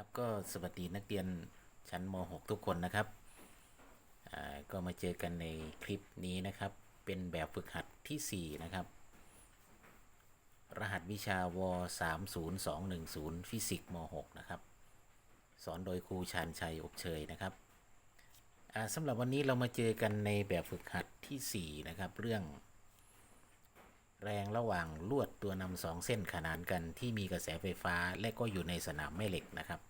ครับก็สวัสดีนักเรียนชั้นม .6 ทุกคนนะครับ ก็มาเจอกันในคลิปนี้นะครับ เป็นแบบฝึกหัดทีสี่4 นะครับ รหัสวิชาว30210 ฟิสิกส์ม .6 นะครับ สอนโดยครูชาญชัยอบเชยนะครับสำหรับวันนี้เรามาเจอกันในแบบฝึกหัดทีสี่4 นะครับ เรื่อง แรงระหว่างลวดตัวนำสองเส้นขนานกันที่มีกระแสไฟฟ้าและก็อยู่ในสนามแม่เหล็กนะครับ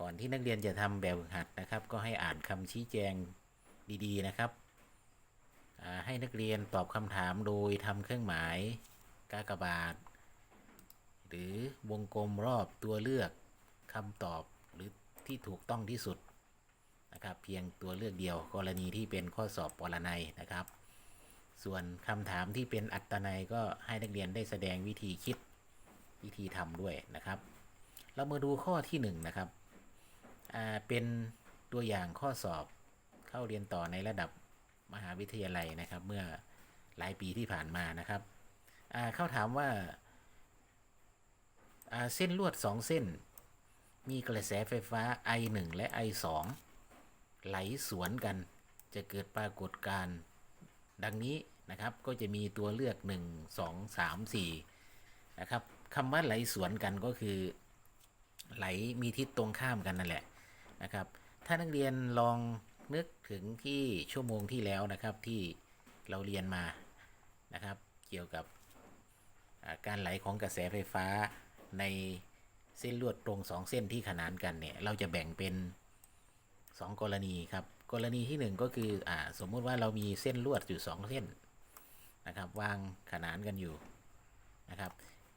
ก่อนที่นักเรียนจะทำแบบหัดนะครับ ก็ให้อ่านคำชี้แจงดีๆนะครับ ให้นักเรียนตอบคำถามโดยทำเครื่องหมายกากบาท หรือวงกลมรอบตัวเลือกคำตอบหรือที่ถูกต้องที่สุดนะครับ เพียงตัวเลือกเดียวกรณีที่เป็นข้อสอบปรนัยนะครับ ส่วนคำถามที่เป็นอัตนัยก็ให้นักเรียนได้แสดงวิธีคิดวิธีทำด้วยนะครับ เรามาดูข้อที่1นงนะครับเป็นตัวอย่างข้อสอบเข้าเรียนต่อในระดับมหาวิทยาลัยนะครับ เมื่อหลายปีที่ผ่านมานะครับเข้าถามว่าอ่าเส้นลวด 2 เส้น มีกระแสไฟฟ้า I1 และ I2 ไหลสวนกันจะเกิดปรากฏการณ์ดังนี้ นะครับ ก็จะมีตัวเลือก 1 2 3 4 นะครับคำว่าไหลสวนกันก็คือ ไหลมีทิศตรงข้ามกันนั่นแหละนะครับ ถ้านักเรียนลองนึกถึงที่ชั่วโมงที่แล้วนะครับที่เราเรียนมานะครับ เกี่ยวกับการไหลของกระแสไฟฟ้าในเส้นลวดตรงสองเส้นที่ขนานกันเนี่ยเราจะแบ่งเป็นสองกรณีครับ กรณีที่หนึ่งก็คืออ่าสมมุติว่าเรามีเส้นลวดอยู่สองเส้น นะครับ วางขนานกันอยู่นะครับ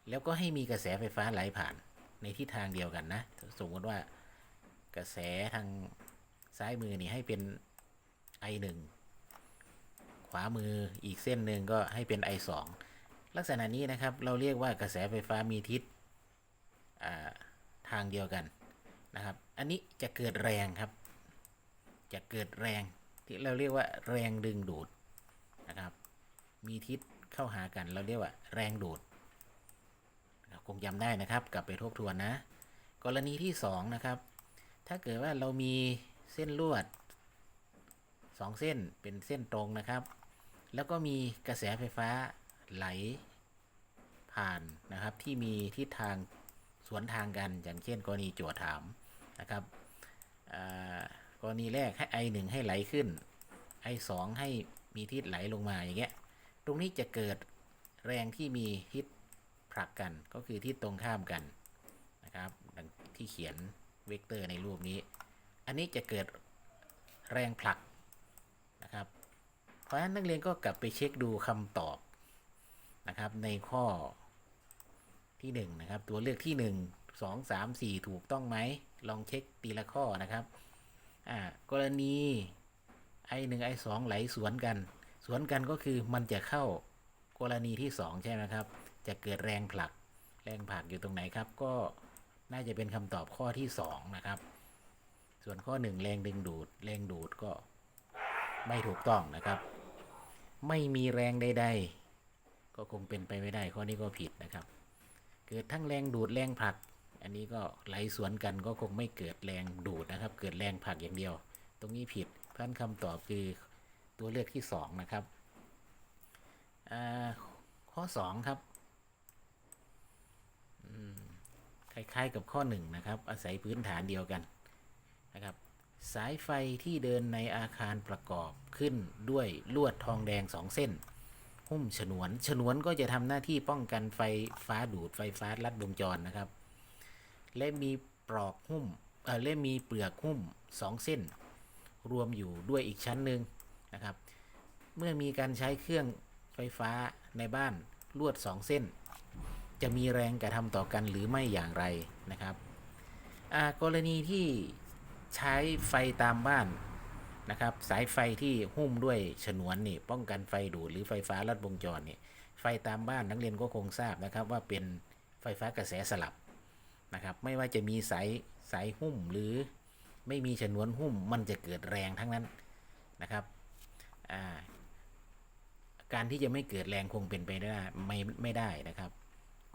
แล้วก็ให้มีกระแสไฟฟ้าไหลผ่านในทิศทางเดียวกันนะ สมมติว่ากระแสทางซ้ายมือนี่ให้เป็น I1 ขวามืออีกเส้นหนึ่งก็ให้เป็น I2 ลักษณะนี้นะครับเราเรียกว่ากระแสไฟฟ้ามีทิศาทางเดียวกันนะครับ อันนี้จะเกิดแรงครับ จะเกิดแรงที่เราเรียกว่าแรงดึงดูดนะครับ มีทิศเข้าหากันเราเรียกว่าแรงดูดนะครับคงจำได้นะครับ กลับไปทบทวนนะ กรณีที่สองนะครับ ถ้าเกิดว่าเรามีเส้นลวดสองเส้นเป็นเส้นตรงนะครับ แล้วก็มีกระแสไฟฟ้าไหลผ่านนะครับ ที่มีทิศทางสวนทางกัน อย่างเช่น กรณีโจทย์ถามนะครับกรณีแรกให้ i 1ให้ไหลขึ้น i 2ให้มีทิศไหลลงมาอย่างเงี้ย ตรงนี้จะเกิดแรงที่มีทิศผลักกันก็คือทิศตรงข้ามกันนะครับดังที่เขียนเวกเตอร์ในรูปนี้ อันนี้จะเกิดแรงผลักนะครับ เพราะฉะนั้นนักเรียนก็กลับไปเช็คดูคำตอบนะครับในข้อที่1นงนะครับตัวเลือกที่ 1 2 3 4 ถูกต้องไหมลองเช็คทีละข้อนะครับอ่ากรณี i 1 i 2ไหลสวนกัน สวนกันก็คือมันจะเข้ากรณีที่ 2 ใช่ไหมครับ จะเกิดแรงผลัก แรงผลักอยู่ตรงไหนครับ ก็น่าจะเป็นคำตอบข้อที่ 2 นะครับ ส่วนข้อ 1 แรงดึงดูด แรงดูดก็ไม่ถูกต้องนะครับ ไม่มีแรงใด ๆ ก็คงเป็นไปไม่ได้ ข้อนี้ก็ผิดนะครับ เกิดทั้งแรงดูดแรงผลัก อันนี้ก็ไหลสวนกันก็คงไม่เกิดแรงดูดนะครับ เกิดแรงผลักอย่างเดียว ตรงนี้ผิดเพรานั้นคำตอบคือ ตัวเลือกที่ 2 นะครับข้อ 2 ครับคล้ายๆกับข้อ 1 นะครับ อาศัยพื้นฐานเดียวกันนะครับ สายไฟที่เดินในอาคารประกอบขึ้นด้วยลวดทองแดงสองเส้น หุ้มฉนวน ฉนวนก็จะทำหน้าที่ป้องกันไฟฟ้าดูดไฟฟ้าลัดวงจรนะครับ และมีปลอกหุ้มเออและมีเปลือกหุ้มสองเส้น รวมอยู่ด้วยอีกชั้นหนึ่ง นะครับ เมื่อมีการใช้เครื่องไฟฟ้าในบ้านลวดสองเส้น จะมีแรงกระทำต่อกันหรือไม่อย่างไรนะครับกรณีที่ใช้ไฟตามบ้านนะครับ สายไฟที่หุ้มด้วยฉนวนนี่ป้องกันไฟดูดหรือไฟฟ้าลัดวงจรนี่ไฟตามบ้านนักเรียนก็คงทราบนะครับว่าเป็นไฟฟ้ากระแสสลับนะครับ ไม่ว่าจะมีสายสายหุ้มหรือไม่มีฉนวนหุ้มมันจะเกิดแรงทั้งนั้นนะครับ การที่จะไม่เกิดแรงคงเป็นไปได้ไม่ไม่ได้นะครับ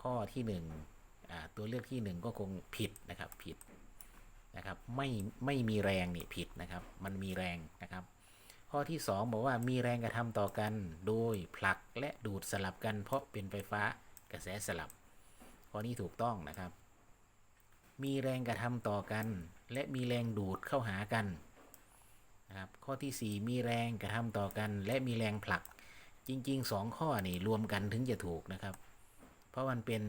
ข้อที่หนึ่งตัวเลือกที่หนึ่งก็คงผิดนะครับผิดนะครับไม่ไม่มีแรงนี่ผิดนะครับ มันมีแรงนะครับ ข้อที่ 2 บอกว่ามีแรงกระทำต่อกันโดยผลักและดูดสลับกัน เพราะเป็นไฟฟ้ากระแสสลับ ข้อนี้ถูกต้องนะครับ มีแรงกระทำต่อกัน และมีแรงดูดเข้าหากัน นะครับข้อทีสี่ 4 มีแรงกระทำต่อกัน และมีแรงผลักจริง ๆ 2 ข้อนี่รวมกันถึงจะถูกนะครับ เพราะมันเป็น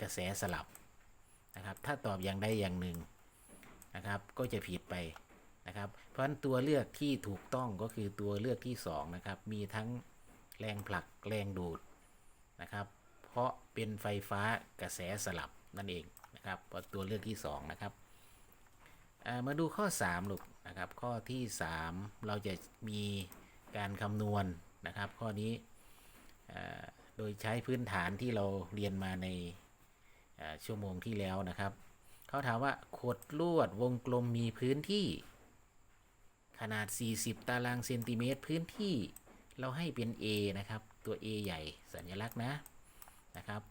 กระแสสลับนะครับถ้าตอบอย่างใดอย่างหนึ่งนะครับก็จะผิดไปนะครับ เพราะฉะนั้นตัวเลือกที่ถูกต้องก็คือตัวเลือกที่ 2 นะครับ มีทั้งแรงผลักแรงดูดนะครับ เพราะเป็นไฟฟ้ากระแสสลับนั่นเองนะครับตัวเลือกที่ 2 นะครับมาดูข้อ3ลูก นะครับ ข้อที่ 3 เราจะมีการคำนวณนะครับ ข้อนี้โดยใช้พื้นฐานที่เราเรียนมาในชั่วโมงที่แล้วนะครับ เขาถามว่าขดลวดวงกลมมีพื้นที่ขนาด 40 ตารางเซนติเมตรพื้นที่เราให้เป็น A นะครับ ตัว A ใหญ่สัญลักษณ์นะนะครับ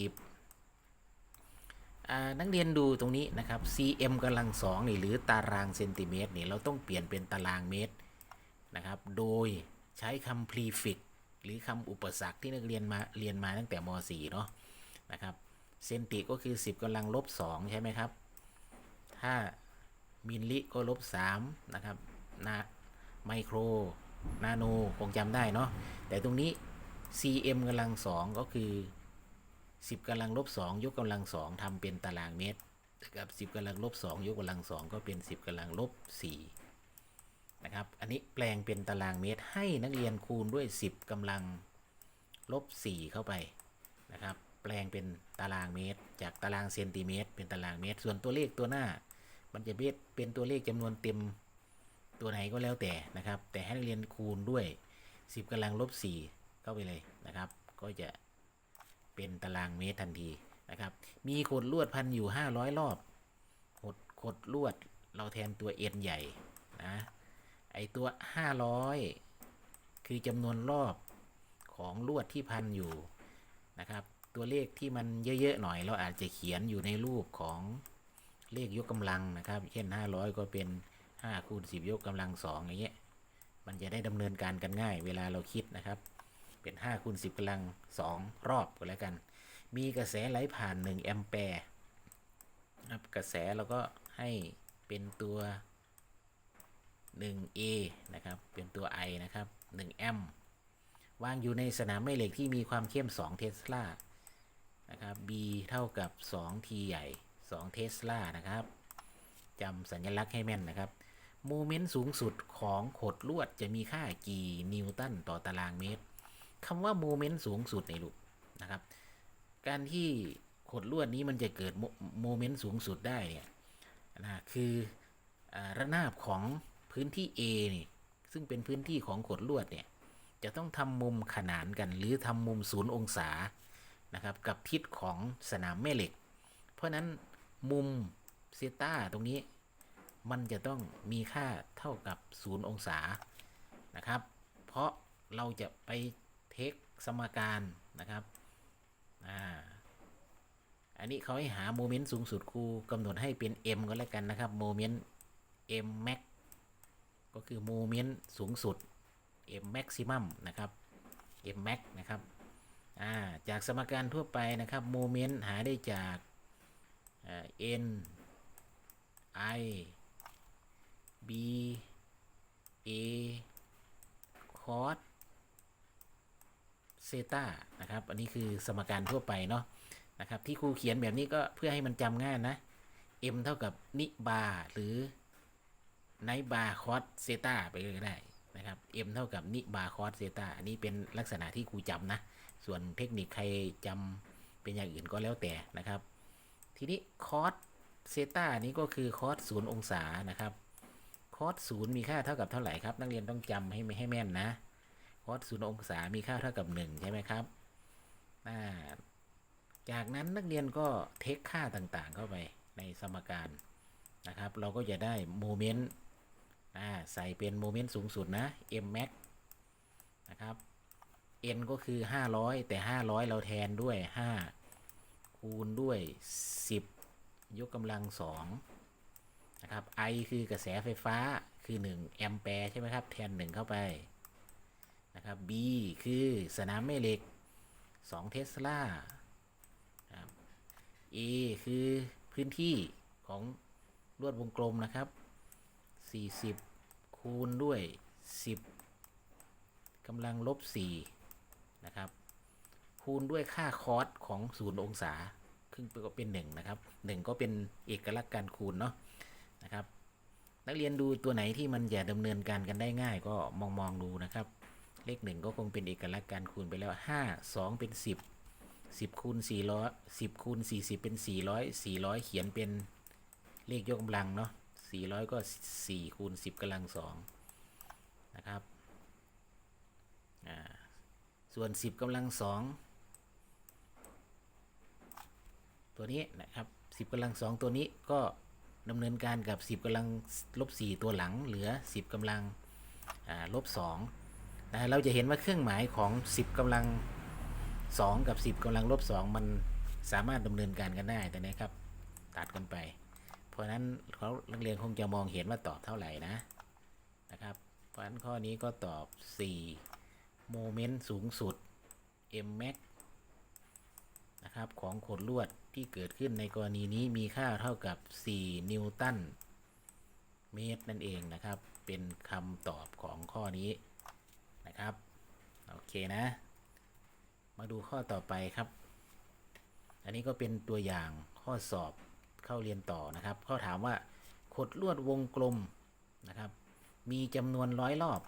40 นักเรียนดูตรงนี้นะครับ cm กำลังสองนี่หรือตารางเซนติเมตรนี่เราต้องเปลี่ยนเป็นตารางเมตรนะครับ โดยใช้คำ prefix หรือคำอุปสรรคที่นักเรียนมาเรียนมาตั้งแต่ม .4 เนาะนะครับเซนติก็คือ 10กำลังลบ2ใช่ไหมครับ ถ้ามิลลิก็ลบ3นะครับนาไมโคร นาโน คงจำได้เนาะแต่ตรงนี้ cm กำลังสองก็คือ 10กำลังลบ2ยกกำลังสองทำเป็นตารางเมตรกับ10กำลังลบ2ยกกำลังสองก็เป็น 10กำลังลบ4นะครับอันนี้แปลงเป็นตารางเมตรให้นักเรียนคูณด้วย 10กำลังลบ4เข้าไปนะครับแปลงเป็นตารางเมตร จากตารางเซนติเมตร เป็นตารางเมตร ส่วนตัวเลขตัวหน้า มันจะเป็นตัวเลขจำนวนเต็มตัวไหนก็แล้วแต่นะครับ แต่ให้นักเรียนคูณด้วย 10กำลังลบ4เข้าไปเลยนะครับ ก็จะ เป็นตารางเมตรทันทีนะครับ มีขดลวดพันอยู่ 500 รอบขดขดลวดเราแทนตัว n ใหญ่นะไอตัว 500 คือจำนวนรอบของลวดที่พันอยู่นะครับ ตัวเลขที่มันเยอะ ๆ หน่อย เราอาจจะเขียนอยู่ในรูปของเลขยกกำลังนะครับ เช่น 500 ก็เป็น5คูณ10 ยกกำลัง2อย่างเงี้ยมันจะได้ดำเนินการกันง่ายเวลาเราคิดนะครับ เป็น5คูณ10กำลัง 2 รอบก็แล้วกัน มีกระแสไหลผ่าน 1 แอมแปร์นะครับกระแสเราก็ให้เป็นตัว 1A นะครับ เป็นตัว I นะครับ1แอมวางอยู่ในสนามแม่เหล็กที่มีความเข้ม 2 เทสลานะครับ B เท่ากับ 2 T ใหญ่ 2 เทสลานะครับจำสัญลักษณ์ให้แม่นนะครับโมเมนต์สูงสุดของขดลวดจะมีค่ากี่นิวตันต่อตารางเมตร คำว่าโมเมนต์สูงสุดในลูกนะครับ การที่ขดลวดนี้มันจะเกิดโมโมเมนต์สูงสุดได้เนี่ยนะคืออระนาบของพื้นที่ A นี่ซึ่งเป็นพื้นที่ของขดลวดเนี่ยจะต้องทำมุมขนานกัน หรือทำมุมศูนย์องศานะครับกับทิศของสนามแม่เหล็ก เพราะนั้นมุมเซตาตรงนี้มันจะต้องมีค่าเท่ากับ 0 องศานะครับ เพราะเราจะไป เทคสมการนะครับอ่าอันนี้เขาให้หาโมเมนต์สูงสุดครูกำหนดให้เป็น m ก็แล้วกันนะครับโมเมนต์ m max ก็คือโมเมนต์สูงสุด m maximum นะครับ m max นะครับอ่าจากสมการทั่วไปนะครับโมเมนต์หาได้จากอ่า n i b a cos เซตานะครับ อันนี้คือสมการทั่วไปเนาะนะครับ ที่ครูเขียนแบบนี้ก็เพื่อให้มันจำง่ายนะ m เท่ากับนิบาหรือไนบาคอสเซตาไปเลยก็ได้นะครับ m เท่ากับนิบาคอสเซตาอันนี้เป็นลักษณะที่ครูจำนะ ส่วนเทคนิคใครจำเป็นอย่างอื่นก็แล้วแต่นะครับ ทีนี้คอสเซตานี้ก็คือคอสศูนย์องศานะครับ คอสศูนย์มีค่าเท่ากับเท่าไหร่ครับ นักเรียนต้องจำให้ให้แม่นนะ คอสศูนย์องศามีค่าเท่ากับ 1 ใช่ไหมครับ จากนั้นนักเรียนก็เทคค่าต่างๆ เข้าไปในสมการนะครับ เราก็จะได้โมเมนต์ใส่เป็นโมเมนต์สูงสุดนะ m max นะครับ n ก็คือ 500 แต่ 500 เราแทนด้วย 5 คูณด้วย 10 ยกกำลัง2นะครับ I คือกระแสไฟฟ้าคือ 1 แอมแปร์ใช่ไหมครับ แทน 1 เข้าไป นะครับ B คือสนามแม่เหล็ก2เทสลาครับ A คือพื้นที่ของลวดวงกลมนะครับ 40 คูณด้วย 10กำลังลบ4นะครับ คูณด้วยค่าคอสของศูนย์องศาครึ่งก็เป็น 1 นะครับ 1 ก็เป็นเอกลักษณ์การคูณเนาะนะครับ นักเรียนดูตัวไหนที่มันจะดำเนินการกันได้ง่ายก็มองมองดูนะครับ เลข1ก็คงเป็นเอกลักษณ์การคูณไปแล้ว5 2เป็น10 10คูณ400 10คูณ40เป็น400 400เขียนเป็นเลขยกกำลังเนาะ400ก็4คูณ10กำลัง2นะครับส่วน10กำลัง2ตัวนี้นะครับ10กำลัง2ตัวนี้ก็ดำเนินการกับ10กำลังลบ4ตัวหลังเหลือ10กำลังอ่าลบ2 นะเราจะเห็นว่าเครื่องหมายของ 10กำลัง 2 กับ 10กำลังลบ 2 มันสามารถดำเนินการกันได้แต่นี้ครับ ตัดกันไป เพราะฉะนั้นเขานักเรียนคงจะมองเห็นว่าตอบเท่าไหร่นะนะครับ เพราะฉะนั้นข้อนี้ก็ตอบ 4 โมเมนต์สูงสุด m max นะครับของขดลวดที่เกิดขึ้นในกรณีนี้มีค่าเท่ากับ 4 นิวตันเมตรนั่นเองนะครับ เป็นคำตอบของข้อนี้ ครับโอเคนะ มาดูข้อต่อไปครับ อันนี้ก็เป็นตัวอย่างข้อสอบเข้าเรียนต่อนะครับเขาถามว่าขดลวดวงกลมนะครับ มีจำนวนร้อยรอบ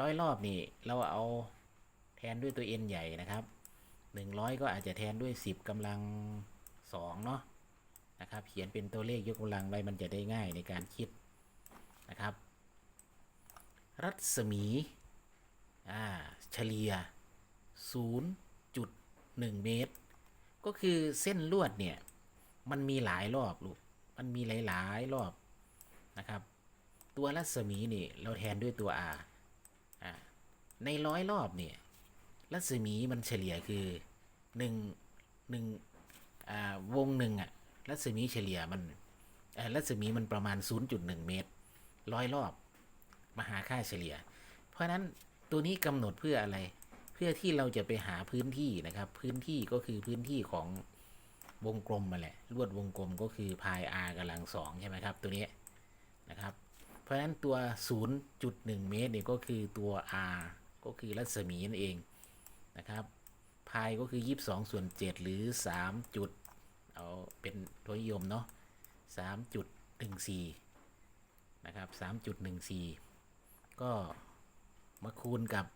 ร้อยรอบนี่เราเอาแทนด้วยตัว n ใหญ่นะครับ 100 ก็อาจจะแทนด้วย 10กำลัง2เนาะนะครับ เขียนเป็นตัวเลขยกกำลังไว้มันจะได้ง่ายในการคิดนะครับ รัศมี อ่าเฉลี่ย 0.1 เมตร ก็คือเส้นลวดเนี่ย มันมีหลายรอบลูก มันมีหลายๆรอบนะครับ ตัวรัศมีนี่เราแทนด้วยตัว r อ่าในร้อยรอบเนี่ยรัศมีมันเฉลี่ยคือหนึ่งหนึ่งอ่าวงหนึ่งอะรัศมีเฉลี่ยมันรัศมีมันประมาณ 0.1 เมตรร้อยรอบ มาหาค่าเฉลี่ย เพราะนั้น ตัวนี้กำหนดเพื่ออะไร เพื่อที่เราจะไปหาพื้นที่นะครับ พื้นที่ก็คือพื้นที่ของวงกลมมาแหละ ลวดวงกลมก็คือพาย r กำลังสองใช่ไหมครับ ตัวนี้นะครับ เพราะฉะนั้นตัว 0.1 เมตรเนี่ยก็คือตัว r ก็คือรัศมีนั่นเองนะครับพายก็คือ 22 ส่วน 7 หรือ 3 จุด เอาเป็นตัวนิยมเนาะ3.14 นะครับ 3.14 ก็ มาคูณกับ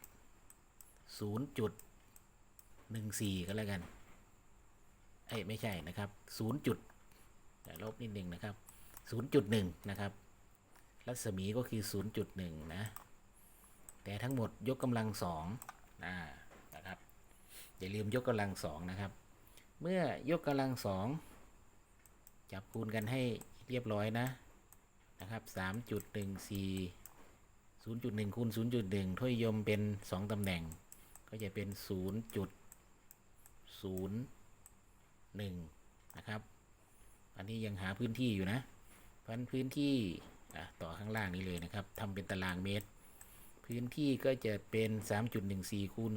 0.14 ก็แล้วกัน เอ้ไม่ใช่นะครับ 0 จุดลบนิดหนึ่งนะครับ 0.1 นะครับ รัศมีก็คือ 0.1 นะ แต่ทั้งหมดยกกำลังสองนะนะครับ อย่าลืมยกกำลังสองนะครับ เมื่อยกกำลังสองจับคูณกันให้เรียบร้อยนะ นะครับสามจุดหนึ่งสี่ศูนย์จุดหนึ่งคูณศูนย์จุดหนึ่งถ้วยยมเป็นสองตำแหน่ง ก็จะเป็นศูนย์จุดศูนย์หนึ่งนะครับ อันนี้ยังหาพื้นที่อยู่นะเพราะนั้นพื้นที่ต่อข้างล่างนี้เลยนะครับทำเป็นตารางเมตร พื้นที่ก็จะเป็น 3.14คูณ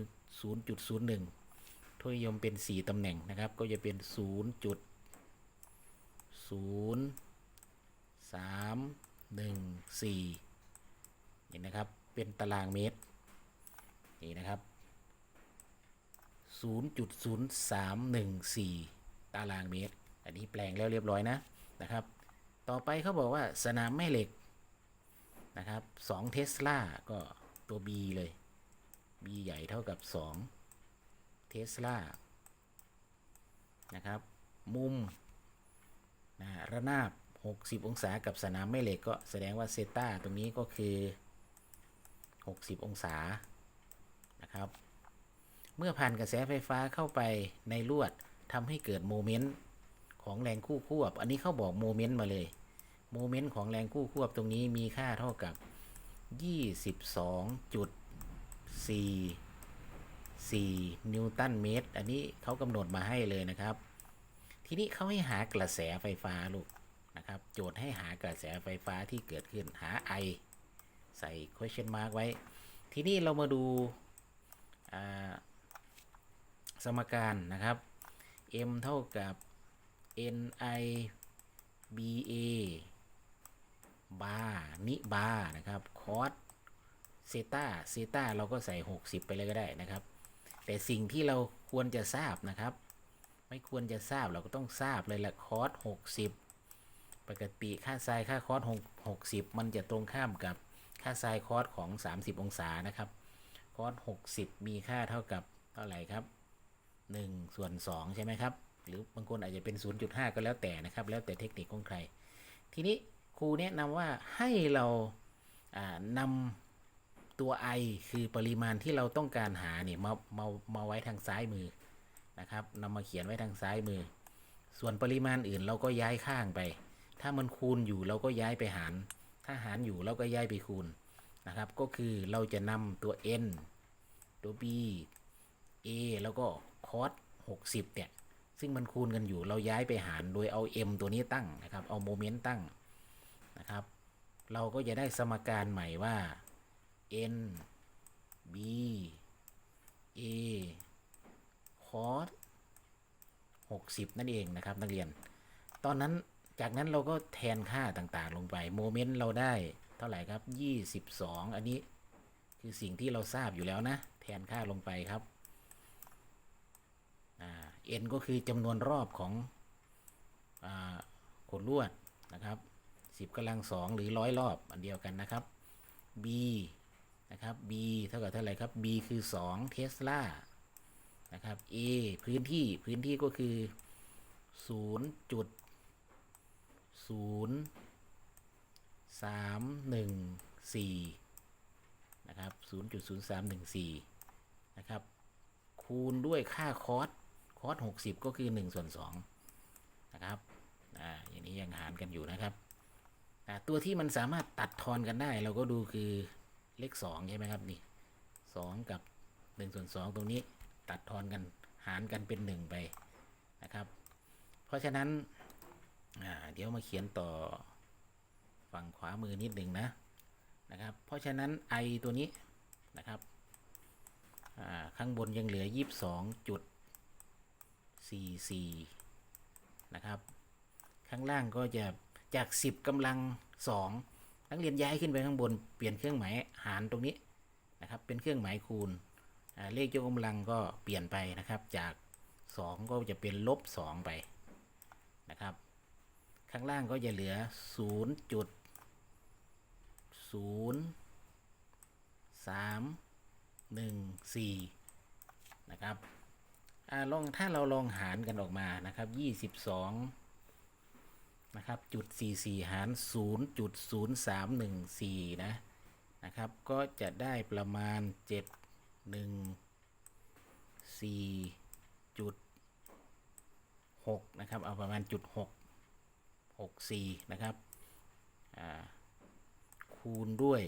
0.01ถ้วยนิยมเป็น 4ตำแหน่งนะครับ ก็จะเป็น 0.0314นี่นะครับ เป็นตารางเมตร นี่นะครับ 0.0314 ตารางเมตร อันนี้แปลงแล้วเรียบร้อยนะนะครับ ต่อไปเขาบอกว่าสนามแม่เหล็กนะครับ2เทสลาก็ตัว B เลย B ใหญ่เท่ากับ 2 เทสลานะครับ มุมนะระนาบ 60 องศากับสนามแม่เหล็กก็แสดงว่าเซต้าตรงนี้ก็คือ 60 องศานะครับ เมื่อผ่านกระแสไฟฟ้าเข้าไปในลวดทำให้เกิดโมเมนต์ของแรงคู่ควบ อันนี้เขาบอกโมเมนต์มาเลยโมเมนต์ของแรงคู่ควบตรงนี้มีค่าเท่ากับ 22.44 นิวตันเมตร อันนี้เขากำหนดมาให้เลยนะครับ ทีนี้เขาให้หากระแสไฟฟ้าลูกนะครับ โจทย์ให้หากระแสไฟฟ้าที่เกิดขึ้นหา I ใส่ question mark ไว้ ทีนี้เรามาดูาสมการนะครับ m เท่ากับ ni ba บาร์นิบาร์นะครับ คอสเซตาเซตาเราก็ใส่ 60 ไปเลยก็ได้นะครับ แต่สิ่งที่เราควรจะทราบนะครับ ไม่ควรจะทราบเราก็ต้องทราบเลยแหละคอส60 ปกติค่าไซน์ค่าคอส60 มันจะตรงข้ามกับ ค่าไซน์คอสของ 30 องศานะครับ คอส60 มีค่าเท่ากับเท่าไหร่ครับ1ส่วน2ใช่ไหมครับ หรือบางคนอาจจะเป็น 0.5 ก็แล้วแต่นะครับ แล้วแต่เทคนิคของใคร ทีนี้ครูแนะนำว่าให้เราอ่านำตัว i คือปริมาณที่เราต้องการหาเนี่ยมามามาไว้ทางซ้ายมือนะครับนำมาเขียนไว้ทางซ้ายมือ ส่วนปริมาณอื่นเราก็ย้ายข้างไป ถ้ามันคูณอยู่เราก็ย้ายไปหาร ถ้าหารอยู่เราก็ย้ายไปคูณนะครับ ก็คือเราจะนำตัว n ตัว b a แล้วก็คอส60 เนี่ย ซึ่งมันคูณกันอยู่เราย้ายไปหารโดยเอา m ตัวนี้ตั้งนะครับ เอาโมเมนต์ตั้งนะครับ เราก็จะได้สมการใหม่ว่า n b a cos 60 นั่นเองนะครับนักเรียน ตอนนั้น จากนั้นเราก็แทนค่าต่างๆ ลงไปโมเมนต์เราได้เท่าไหร่ครับ 22 อันนี้คือสิ่งที่เราทราบอยู่แล้วนะ แทนค่าลงไปครับ n ก็คือจำนวนรอบของอขดลวดนะครับ10กำลังสองหรือร้อยรอบอันเดียวกันนะครับ b นะครับ b เท่ากับเท่าไหร่ครับ b คือ 2 เทสลานะครับ a พื้นที่พื้นที่ก็คือ 0 จุด 0 3 1 4นะครับ0.0314นะครับ คูณด้วยค่าคอสคอส60ก็คือ1ส่วน2นะครับอ่าอย่างนี้ยังหารกันอยู่นะครับตัวที่มันสามารถตัดทอนกันได้ เราก็ดูคือเลข2ใช่ไหมครับนี่2กับ1ส่วน2ตรงนี้ตัดทอนกันหารกันเป็น1ไปนะครับ เพราะฉะนั้น เดี๋ยวมาเขียนต่อฝั่งขวามือนิดหนึ่งนะนะครับ เพราะฉะนั้น i ตัวนี้นะครับอ่าข้างบนยังเหลือ 22จุด44 นะครับ ข้างล่างก็จะจาก 10กำลัง 2 นักเรียนย้ายขึ้นไปข้างบนเปลี่ยนเครื่องหมายหารตรงนี้นะครับเป็นเครื่องหมายคูณเลขยกกำลังก็เปลี่ยนไปนะครับจาก 2 ก็จะเป็นลบ 2 ไปนะครับ ข้างล่างก็จะเหลือ 0 จุด 0 3 1 4 นะครับอลองถ้าเราลองหารกันออกมานะครับ 22 นะครับจุด 44 หาร0.0314 นะ นะครับ ก็จะได้ประมาณ 7 1 4 จุด 6 นะครับ เอาประมาณจุด 6 64 นะครับคูณด้วย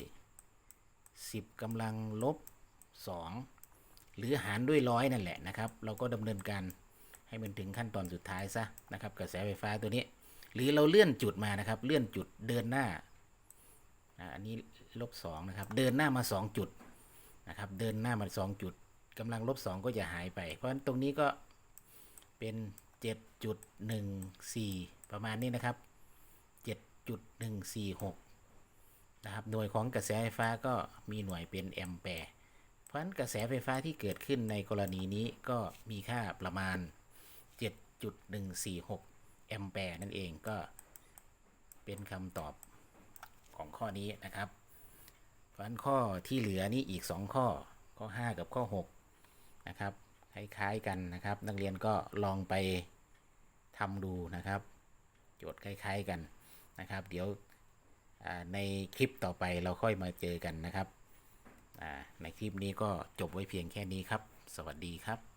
10กำลังลบ 2 หรือหารด้วยร้อยนั่นแหละนะครับ เราก็ดำเนินการให้มันถึงขั้นตอนสุดท้ายซะนะครับ กระแสไฟฟ้าตัวนี้ หรือเราเลื่อนจุดมานะครับ เลื่อนจุดเดินหน้าอันนี้ลบ2นะครับ เดินหน้ามา 2 จุดนะครับ เดินหน้ามา 2 จุดกำลังลบ 2 ก็จะหายไป เพราะฉะนั้นตรงนี้ก็เป็น 7.14 ประมาณนี้นะครับ 7.146 นะครับ หน่วยของกระแสไฟฟ้าก็มีหน่วยเป็นแอมแปร์เพราะฉะนั้นกระแสไฟฟ้าที่เกิดขึ้นในกรณีนี้ก็มีค่าประมาณ 7.146 แอมแปร์นั่นเองก็เป็นคำตอบของข้อนี้นะครับเพราะฉะนั้นข้อที่เหลือนี้อีก 2 ข้อ ข้อ 5 กับข้อ 6 นะครับ คล้ายๆกันนะครับ นักเรียนก็ลองไปทำดูนะครับ โจทย์คล้ายๆกันนะครับ เดี๋ยวในคลิปต่อไปเราค่อยมาเจอกันนะครับในคลิปนี้ก็จบไว้เพียงแค่นี้ครับ สวัสดีครับ